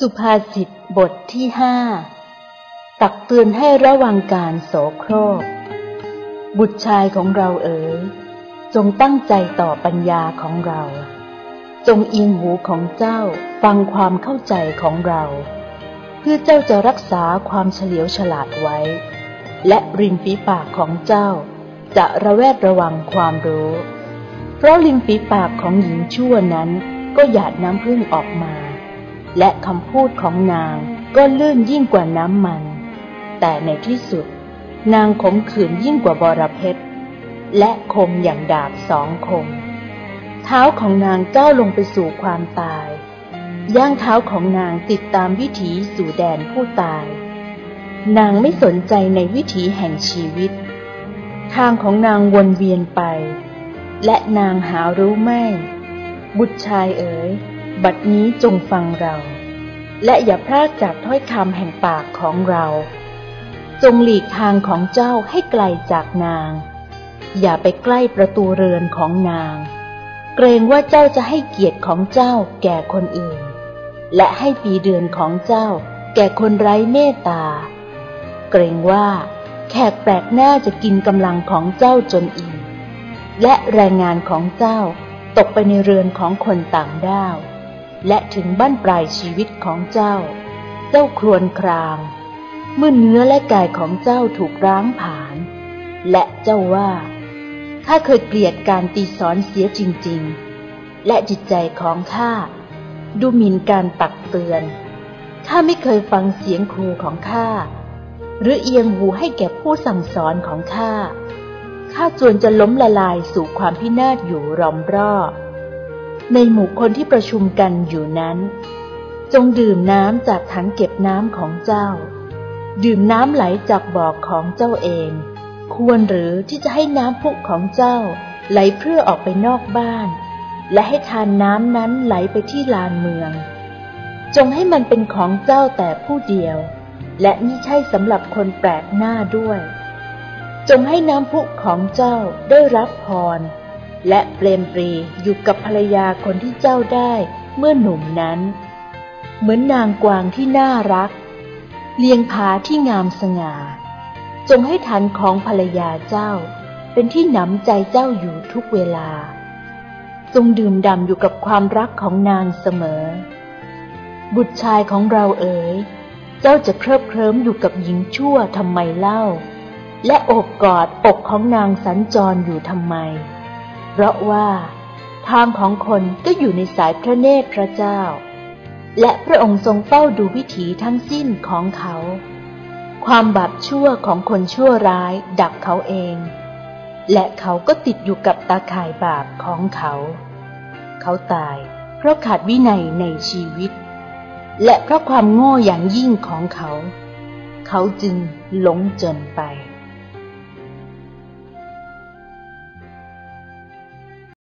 สุภาษิตบทที่ห้าตักเตือนให้ระวังการโสโครก บุตรชายของเราเอ๋ยจงตั้งใจต่อปัญญาของเรา จงเอียงหูของเจ้าฟังความเข้าใจของเรา เพื่อเจ้าจะรักษาความเฉลียวฉลาดไว้ และริมฝีปากของเจ้า จะระแวดระวังความรู้ เพราะริมฝีปากของหญิงชั่วนั้นก็หยาดน้ำพึ่งออกมา และคำพูดของนางก็ลื่นยิ่งกว่าน้ำมัน แต่ในที่สุด นางขมขื่นยิ่งกว่าบรเพชรและคมอย่างดาบสองคม เท้าของนางก้าวลงไปสู่ความตาย ย่างเท้าของนางติดตามวิถีสู่แดนผู้ตาย นางไม่สนใจในวิถีแห่งชีวิต ทางของนางวนเวียนไป และนางหารู้ไม่ บุตรชายเอ๋ย บัดนี้จงฟังเรา และอย่าพลาดจากถ้อยคำแห่งปากของเรา จงหลีกทางของเจ้าให้ไกลจากนาง อย่าไปใกล้ประตูเรือนของนาง เกรงว่าเจ้าจะให้เกียรติของเจ้าแก่คนอื่น และให้ปีเดือนของเจ้าแก่คนไร้เมตตา เกรงว่าแขกแปลกหน้าจะกินกำลังของเจ้าจนอิ่มและแรงงานของเจ้าตกไปในเรือนของคนต่างด้าว และถึงบ้านปลายชีวิตของเจ้า เจ้าครวนคราง เมื่อเนื้อและกายของเจ้าถูกร้างผาน และเจ้าว่า ข้าเคยเกลียดการตีสอนเสียจริง ๆ และจิตใจของข้าดูหมิ่นการตักเตือน ข้าไม่เคยฟังเสียงครูของข้า หรือเอียงหูให้แก่ผู้สั่งสอนของข้า ข้าจวนจะล้มละลายสู่ความพินาศอยู่รอมรอบ ในหมู่คนที่ประชุมกันอยู่นั้น จงดื่มน้ำจากถังเก็บน้ำของเจ้า ดื่มน้ำไหลจากบ่อของเจ้าเอง ควรหรือที่จะให้น้ำพุของเจ้า ไหลเพื่อออกไปนอกบ้าน และให้ทานน้ำนั้นไหลไปที่ลานเมือง จงให้มันเป็นของเจ้าแต่ผู้เดียว และไม่ใช่สำหรับคนแปลกหน้าด้วย จงให้น้ำพุของเจ้าได้รับพร และเปรมปรีอยู่กับภรรยาคนที่เจ้าได้เมื่อหนุ่มนั้น เหมือนนางกวางที่น่ารัก เลียงผาที่งามสง่า จงให้ฐานของภรรยาเจ้า เป็นที่หนำใจเจ้าอยู่ทุกเวลา จงดื่มด่ำอยู่กับความรักของนางเสมอ บุตรชายของเราเอ๋ยเจ้าจะเคลิบเคลิ้มอยู่กับหญิงชั่วทำไมเล่า และโอบกอดอกของนางสัญจรอยู่ทำไม เพราะว่าทางของคนก็อยู่ในสายพระเนตรพระเจ้า และพระองค์ทรงเฝ้าดูวิถีทั้งสิ้นของเขา ความบาปชั่วของคนชั่วร้ายดับเขาเอง และเขาก็ติดอยู่กับตาข่ายบาปของเขา เขาตายเพราะขาดวินัยในชีวิต และเพราะความโง่อย่างยิ่งของเขา เขาจึงหลงจนไป